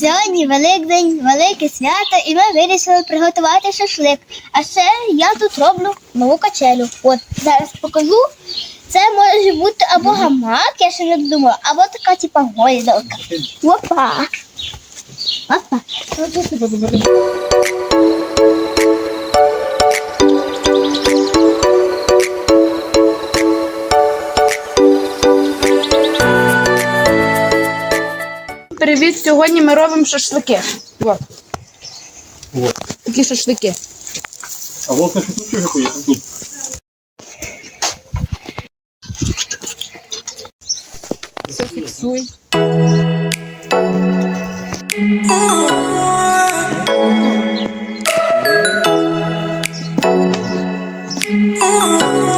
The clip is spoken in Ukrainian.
Сьогодні Великдень, велике свято, і ми вирішили приготувати шашлик. А ще я тут роблю нову качелю. От зараз покажу. Це може бути або гамак, я ще не думала, або така типа гойдалка. Опа! Опа! Привіт, сьогодні ми робимо шашлики. От. Вот. Такі шашлики. А вот на тут тоже поехал. Тут. Все фіксуй. Oh